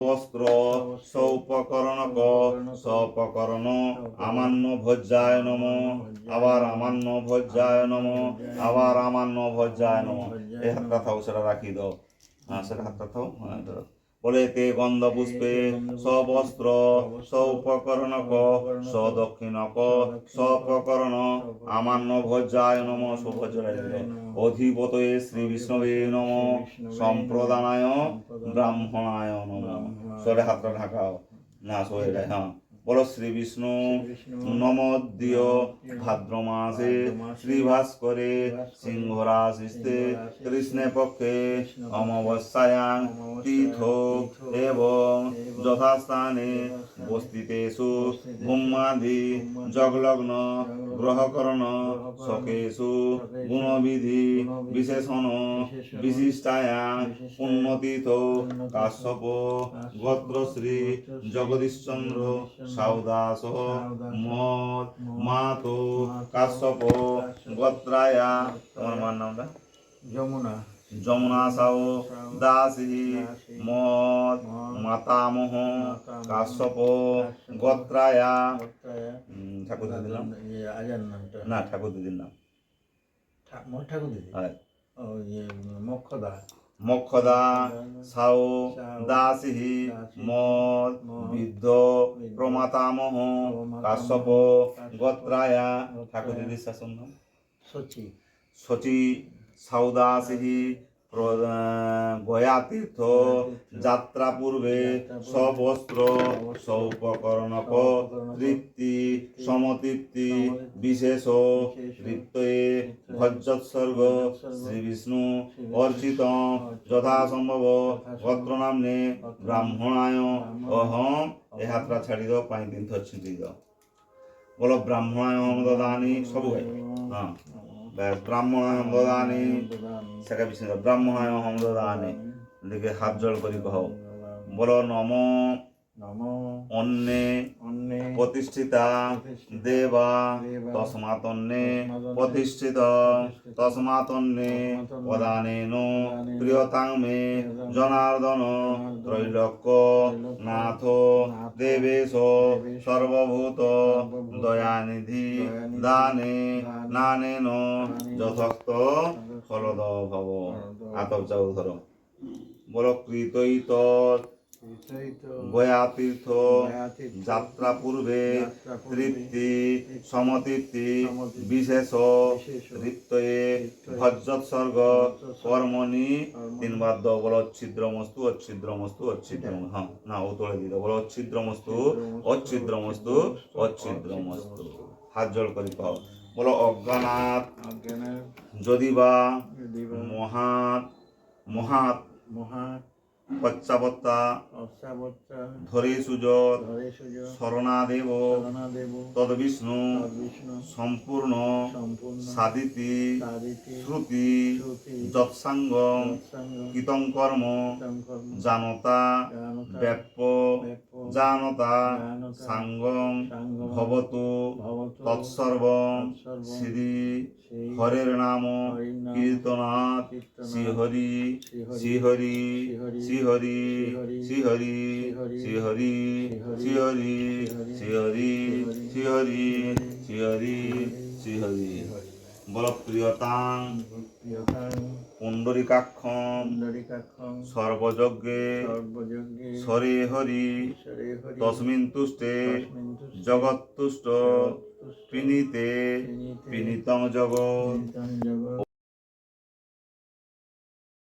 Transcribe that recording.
বস্ত্র সৌপকরণক সপকরণ আমান্য ভজ্জায় নম। আবার আমান্য ভজ্জায় নম। আবার আমান্য ভজ্জায় নম। এই হাতটা থাও, সেটা রাখি দাও। হ্যাঁ সেটা হাতটা থাও। হ্যাঁ। বলে তে গন্ধ পুষ্পে সবস্ত্র সৌপকরণক সদক্ষিণক সপকরণ আমান্য ভজ্জায় নম। সুভজ্জায় অধিপতয়ে শ্রী বিষ্ণবে নম। সম্প্রদানায় ব্রাহ্মণায় নম। সরে হাতটা ঢাকাও না সরে হ্যাঁ। বলো শ্রী বিষ্ণু নমদ্দিয় ভাদ্র মাসে শ্রী ভাস্করে সিংহরাশিস্তে কৃষ্ণে পক্ষে অমাবস্যায়াং তীর্থ এবং যথাস্থানে বস্তিতেষু ভূমাদি জগলগ্ন গ্রহকরণ শকেষু গুণবিধি বিশেষণ, বিশিষ্টায়াং পুণ্যতীর্থ কাশ্যপ, গোত্রশ্রী, জগদীশচন্দ্র, সাউদাস মত মাতো কাশ্যপ, গোত্রায়া, তোমার মার নামটা? যমুনা। যমুনা সাউ দাসী মত মাতামহ কাশ্যপ গোত্রায়া। ঠাকুর দিদির নাম? না ঠাকুর দিদির নাম। ঠাকুর দিদি ইয়ে মক্ষদা। মক্ষদা সাউ দাসী মদ বৃদ্ধ প্রমাতামহ কাশ্যপ গোত্রায়া। ঠাকুর দিদির শাসন নাম? সচি। শচী সাউদাসী গয়াতীর্থ যাত্রা পূর্বে সবস্ত্র সৌপকরণক তৃপ্তি সমতৃপ্তি বিশেষ তৃপ্তয়ে ভজ্যোৎসর্গ শ্রী বিষ্ণু অর্চিত যথাসম্ভব পত্র নামনে ব্রাহ্মণায় অহম এ হাতটা ছাড়ি দাও পাঁচ দিন থর ছিটি দাও বলো ব্রাহ্মণায় অহম দদানি সবু গাই হ্যাঁ। ব্যাস ব্রাহ্মণায় অহম দদানি সেটা বিষ্ণু ব্রাহ্মণ দদানি লিখে হাত জল করি কহ। বলো নম নম অন্নে অন্নে প্রতিষ্ঠিতা দেবা তস্মাতন্নে প্রতিষ্ঠিত তস্মাতন্নে প্রদানেন প্রিয়তাং মে জনার্দন ত্রৈলোক্য নাথ দেবেশ সর্বভূত দয়ানিধি দানে নানেন যথক্ত ফলদ ভব। আতপ চাউ ধর। বল কৃতৈত গয়াতীর্থ যাত্রা পূর্বে তৃপ্তি সমতৃপ্তি বিশেষ ঋত্তয়ে ভজ্জৎসর্গ কর্মণি তিনবার দ বল অচ্ছিদ্রমস্তু অচ্ছিদ্রমস্তু অচ্ছিদ্রম হ্যাঁ না ও তোলে দিতে বল অচ্ছিদ্রমস্তু অচ্ছিদ্রমস্তু অচ্ছিদ্রমস্তু হাত জল করি পাও বলো অজ্ঞানাথ যদি বা মহাত মহাত মহাত পচ্চাবত্তা ধরে সুজত শরণাদেব তদ বিষ্ণু সম্পূর্ণ সাদিতি শ্রুতি যৎসাঙ্গম কীতং কর্ম জানতা ব্যাপ্য জানতা সাঙ্গম ভবতু তৎসর্বম শ্রী হরের নাম কীর্তনাথ শ্রীহরি শ্রীহরি শ্রী শ্রীহরি শ্রীহরি শ্রীহরি শ্রীহরি শ্রীহরি শ্রীহরি শ্রীহরি শ্রীহরি বল প্রিয়তাং প্রিয়তাং পুণ্ডরিকাক্ষম পুণ্ডরিকাক্ষং সর্বযজ্ঞে সরে হরি তস্মিন তুষ্টে জগৎতুষ্ট পিনিতে পিনীতে পিনিতং জগৎ